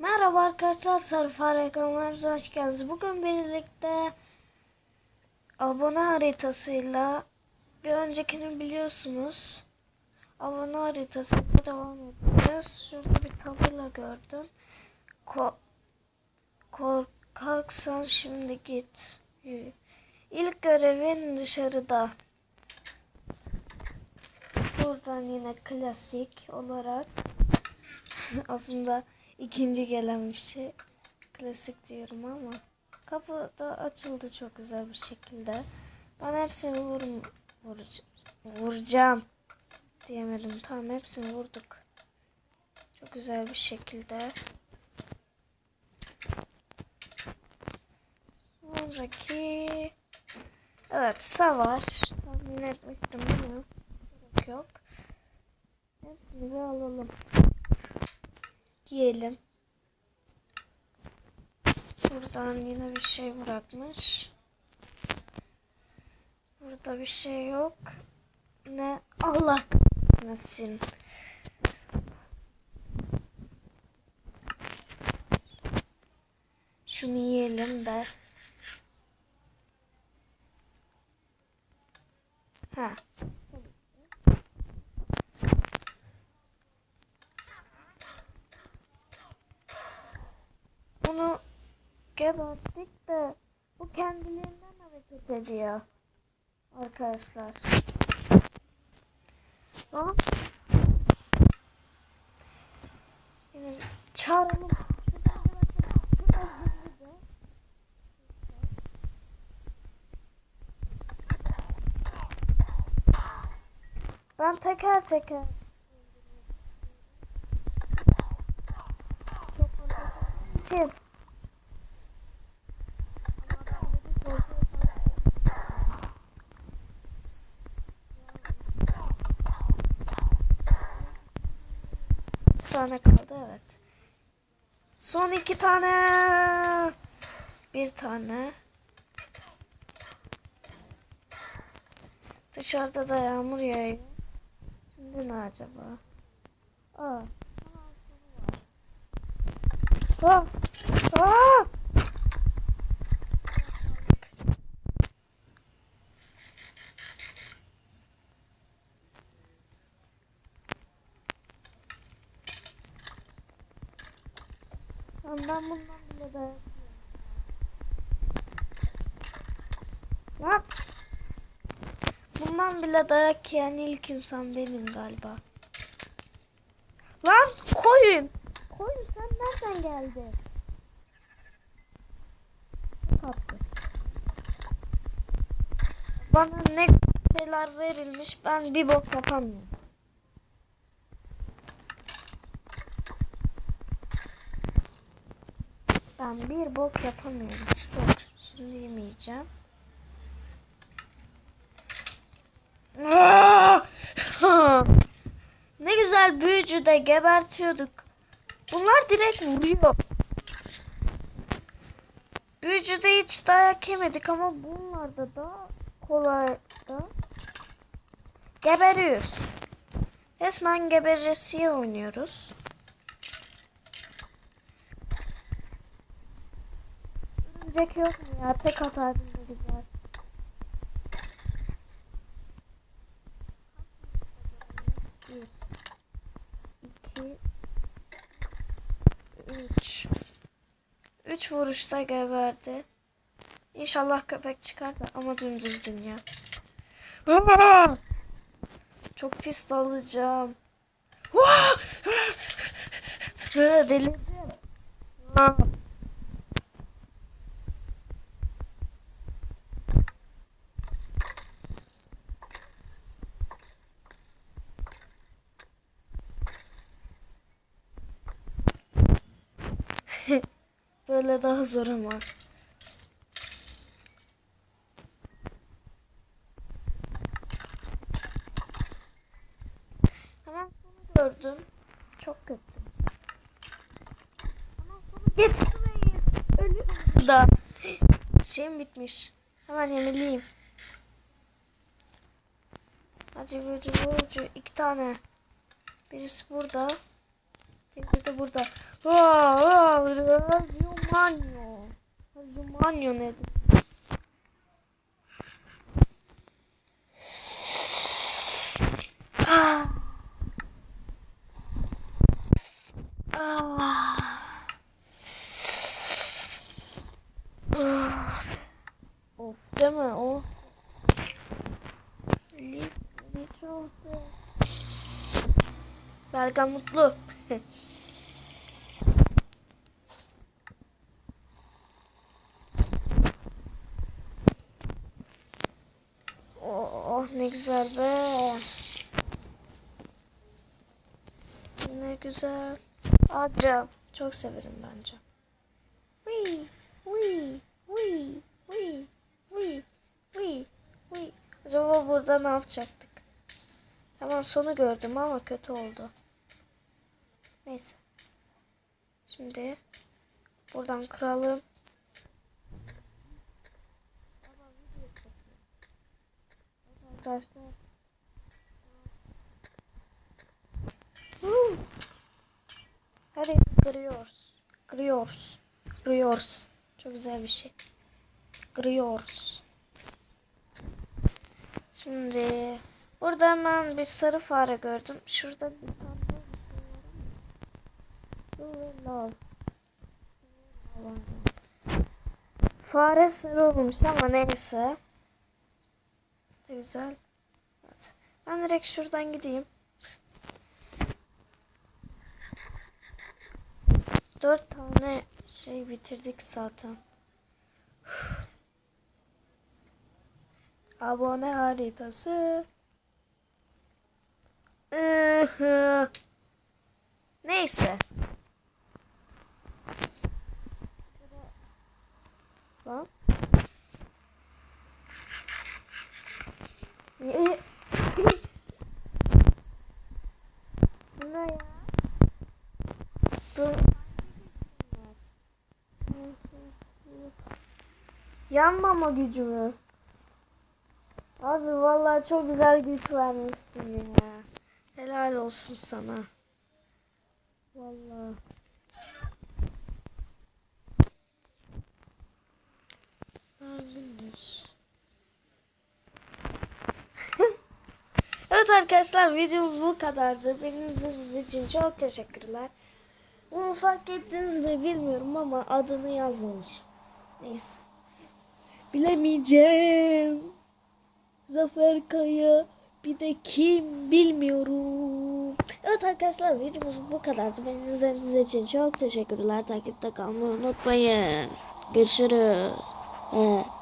Merhaba arkadaşlar Sarı kanalımıza hoş geldiniz. Bugün birlikte abone haritasıyla bir öncekini biliyorsunuz. Abone haritasıyla devam edeceğiz. Şurada bir tabela gördüm. Ko korkaksan şimdi git. İlk görevin dışarıda. Buradan yine klasik olarak aslında ikinci gelen bir şey. Klasik diyorum ama kapı da açıldı çok güzel bir şekilde. Ben hepsini vur vuracağım. Vuracağım diyemedim. Tamam hepsini vurduk. Çok güzel bir şekilde. Sonraki Evet savaş. Tahmin etmiştim ama yok. Hepsini bir alalım. Diyelim. Buradan yine bir şey bırakmış. Burada bir şey yok. Ne? Allah kahretsin. Şunu yiyelim de. Ha. Bunu geberttik de bu kendiliğinden hareket ediyor. Arkadaşlar. Lan. Yine. Ben teker teker. İçin. Üç tane kaldı evet. Son iki tane. Bir tane. Dışarıda da yağmur yağıyor. Şimdi ne acaba? Aa. Aa. Aa. Ben bundan bile dayak Lan. Bundan bile dayak yiyen ilk insan benim galiba. Lan koyun. Koyun sen nereden geldin? Tatlı. Bana ne şeyler verilmiş ben bir bok yapamıyorum. Ben bir bok yapamıyorum. Yok şimdi yemeyeceğim. ne güzel büyücü de gebertiyorduk. Bunlar direkt vuruyor. Büyücüde hiç dayak yemedik ama bunlarda da kolay da geberiyoruz. Resmen geberesiye oynuyoruz. Örümcek yok mu ya? Tek atardım da güzel. Bir, iki, üç. Üç vuruşta geberdi. İnşallah köpek çıkar da ama dümdüz dünya. Çok pis dalacağım. Aa! Delirdim. Aa! Böyle daha zor ama. Hemen sonu gördüm. Çok kötü. Hemen sonu getirmeyin. Ölüyorum da. Şeyim bitmiş. Hemen yemeliyim. Acı böcü böcü iki tane. Birisi burada. Diğeri de burada. Yumanyo. Yumanyo nedir? Ah. Ah. Of değil mi o? Li- Litro of- Berkan mutlu. oh ne güzel be. Ne güzel. Acaba çok severim bence. Wee, wee, wee, wee, wee, wee, wee. Acaba burada ne yapacaktık? Hemen sonu gördüm ama kötü oldu. Neyse. Şimdi buradan kıralım. Arkadaşlar. Huu. Hadi kırıyoruz. Kırıyoruz. Kırıyoruz. Çok güzel bir şey. Kırıyoruz. Şimdi burada hemen bir sarı fare gördüm. Şurada bir tane daha bir şey var ama. Love. Fare sarı olmuş ama neyse. Güzel. Evet. Ben direkt şuradan gideyim. Dört tane şey bitirdik zaten. Abone haritası. Neyse. Lan. Bu ne ya? Dur. Yanmama gücü mü? Abi vallahi çok güzel güç vermişsin ya. Helal olsun sana. Vallahi. evet arkadaşlar videomuz bu kadardı. Beni izlediğiniz için çok teşekkürler. Bunu fark ettiniz mi bilmiyorum ama adını yazmamış. Neyse. Bilemeyeceğim. Zafer Kaya bir de kim bilmiyorum. Evet arkadaşlar videomuz bu kadardı. Beni izlediğiniz için çok teşekkürler. Takipte kalmayı unutmayın. Görüşürüz. 예.